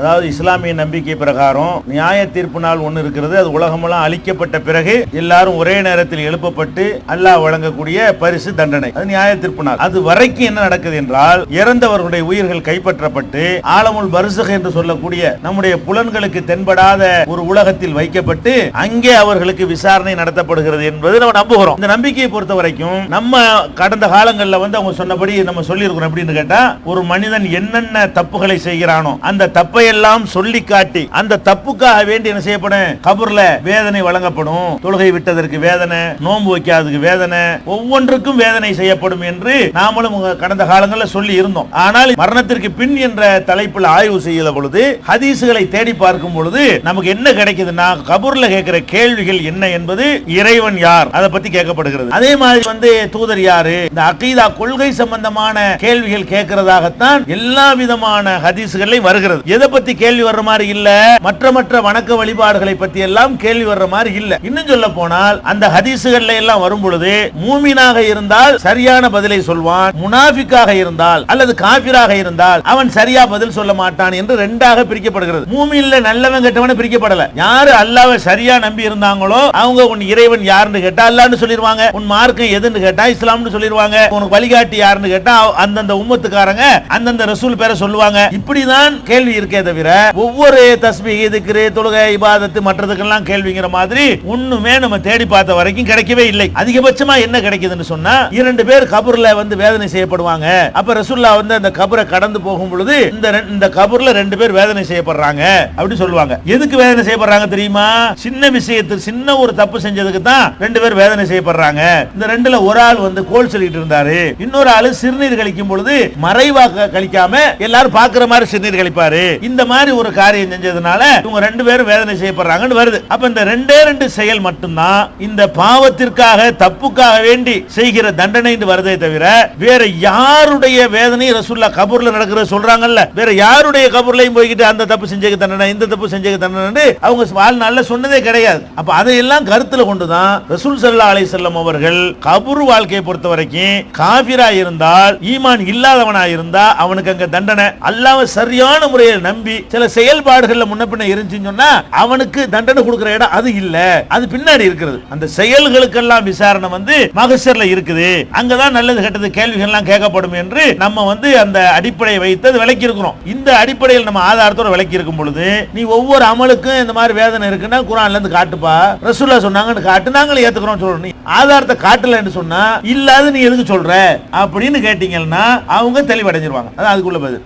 அதாவது இஸ்லாமிய நம்பிக்கை பிரகாரம் நியாய தீர்ப்பு நாள் ஒன்று இருக்கிறது அது உலகமெல்லாம் அழிக்கப்பட்ட பிறகு எல்லாரும் ஒரே நேரத்தில் எழுப்பப்பட்டு அல்லாஹ் வழங்கக்கூடிய பரிசு தண்டனை. அது நியாய தீர்ப்பு நாள் அது வரைக்கும் என்ன நடக்குது என்றால் இறந்தவர்களுடைய உயிர்கள் கைப்பற்றப்பட்டு ஆலமுல் பரிசுக என்று சொல்லக்கூடிய நம்முடைய புலன்களுக்கு தென்படாத ஒரு உலகத்தில் வைக்கப்பட்டு அங்கே அவர்களுக்கு விசாரணை நடத்தப்படுகிறது என்பது நம்ம நம்புகிறோம். இந்த நம்பிக்கையை பொறுத்த வரைக்கும் நம்ம கடந்த காலங்களில் வந்து அவங்க சொன்னபடி நம்ம சொல்லியிருக்கிறோம். அப்படின்னு கேட்டா ஒரு மனிதன் என்னென்ன தப்புகளை செய்கிறானோ அந்த தப்பை எல்லாம் சொல்லி காட்டி அந்த தப்புக்காக வேண்டி என்ன செய்யப்படும்? கபூர்ல வேதனை வழங்கப்படும். தொழுகை விட்டதற்கு வேதனை நோன்பு வைக்காததுக்கு வேதனை ஒவ்வொன்றுக்கும் வேதனை செய்யப்படும் என்று நாமளும் கடந்த காலங்களில் சொல்லி இருந்தோம். ஆனால் மரணத்திற்கு பின் என்ற தலைப்பில் ஆய்வு செய்த பொழுது ஹதீசுகளை தேடி பார்க்கும் பொழுது நமக்கு என்ன கிடைக்குதுன்னா கபூர்ல கேட்கிற கேள்விகள் என்ன என்பது இறைவன் யார்? அதை பத்தி கேட்கப்படுகிறது. அதே மாதிரி வந்து தூதர் யாரு? இந்த அகீதா கொள்கை சம்பந்தமான கேள்விகள் கேட்கிறதாகத்தான் எல்லா விதமான ஹதீசுகளையும் வருகிறது. எதை பத்தி கேள்வி வர்ற மாதிரி இல்ல. மற்ற மற்ற வணக்க வழிபாடுகளை பத்தி எல்லாம் கேள்வி வர்ற மாதிரி இல்ல. இன்னும் சொல்ல போனால் அந்த ஹதீசுகள்ல எல்லாம் வரும் பொழுது மூமினாக இருந்தால் சரியான பதிலை சொல்வான் முனாஃபிக்காக இருந்தால் அல்லது காபிராக இருந்தால் அவன் சரியா பதில் சொல்ல மாட்டான் என்று ரெண்டாக பிரிக்கப்படுகிறது. மூமின்ல நல்லவன் கெட்டவன் பிரிக்கப்படல. யாரு அல்லாவை சரியா நம்பி இருந்தாங்களோ அவங்க உன் இறைவன் யாருன்னு கேட்டா அல்லான்னு சொல்லிருவாங்க. உன் மார்க்கம் எதுன்னு கேட்டா இஸ்லாம்னு சொல்லிடுவாங்க உனக்கு வழிகாட்டி யாருன்னு கேட்டா அந்தந்த உம்மத்துக்காரங்க அந்தந்த ரசூல் பேரை சொல்லுவாங்க. இப்படிதான் கேள்வி இருக்கு தவிர ஒவ்வொரு தஸ்பீக் இதுக்கு தொழுகை இபாதத்து மற்றதுக்கெல்லாம் கேள்விங்கிற மாதிரி ஒண்ணுமே நம்ம தேடி பார்த்த வரைக்கும் கிடைக்கவே இல்லை. அதிகபட்சமா என்ன கிடைக்குதுன்னு சொன்னா இரண்டு பேர் கபூர்ல வந்து வேதனை செய்யப்படுவாங்க. அப்ப ரசுல்லா வந்து அந்த கபரை கடந்து போகும் பொழுது இந்த இந்த கபூர்ல ரெண்டு பேர் வேதனை செய்யப்படுறாங்க அப்படின்னு சொல்லுவாங்க. எதுக்கு வேதனை செய்யப்படுறாங்க தெரியுமா? சின்ன விஷயத்துக்கு சின்ன ஒரு தப்பு செஞ்சதுக்கு தான் ரெண்டு பேர் வேதனை செய்யப்படுறாங்க. இந்த ரெண்டுல ஒரு ஆள் வந்து கோல் சொல்லிட்டு இருந்தாரு. இன்னொரு ஆளு சிறுநீர் கழிக்கும் பொழுது மறைவாக கழிக்காம எல்லாரும் பாக்குற மாதிரி சிறுநீர் கழிப்பாரு. இந்த மாதிரி ஒரு காரியம் செஞ்சதுனால இவங்க ரெண்டு பேரும் வேதனை செய்யப்படுறாங்கன்னு வருது. அப்ப இந்த ரெண்டே ரெண்டு செயல் மட்டும்தான் இந்த பாவத்திற்காக தப்புக்காக வேண்டி செய்கிற தண்டனை வருதே தவிர வேற யாருடைய வேதனை ரசூல்லா கபூர்ல நடக்கிற சொல்றாங்கல்ல. வேற யாருடைய கபூர்லையும் போய்கிட்டு அந்த தப்பு செஞ்சது தண்டனை இந்த தப்பு செஞ்சது தண்டனை அவங்க வாழ்நாள்ல சொன்னதே கிடையாது. அப்ப அதையெல்லாம் கருத்துல கொண்டுதான் ரசூல் சல்லா அலை செல்லம் அவர்கள் கபூர் வாழ்க்கையை பொறுத்த வரைக்கும் காபிரா இருந்தால் ஈமான் இல்லாதவனா இருந்தா அவனுக்கு அங்க தண்டனை. அல்லாம சரியான முறையில் நம்பி சில செயல்பாடுகள்ல முன்ன பின்ன இருந்துச்சுன்னு சொன்னா அவனுக்கு தண்டனை கொடுக்கிற இடம் அது இல்ல. அது பின்னாடி இருக்கிறது. அந்த செயல்களுக்கெல்லாம் விசாரணை வந்து மகசர்ல இருக்குது. அங்கதான் நல்லது கெட்டது கேள்விகள் எல்லாம் கேட்கப்படும் என்று நம்ம வந்து அந்த அடிப்படையை வைத்து அது விளக்கி இருக்கிறோம் இந்த அடிப்படையில் நம்ம ஆதாரத்தோட விளக்கி இருக்கும் பொழுது நீ ஒவ்வொரு அமலுக்கும் இந்த மாதிரி வேதனை இருக்குன்னா குரான்ல இருந்து காட்டுப்பா. ரசூல்லா சொன்னாங்கன்னு காட்டு நாங்களும் ஏத்துக்கிறோம் சொல்றோம். நீ ஆதாரத்தை காட்டலன்னு சொன்னா இல்லாத நீ எதுக்கு சொல்ற? அப்படின்னு கேட்டீங்கன்னா அவங்க தெளிவடைஞ்சிருவாங்க. அது அதுக்குள்ள பதில்.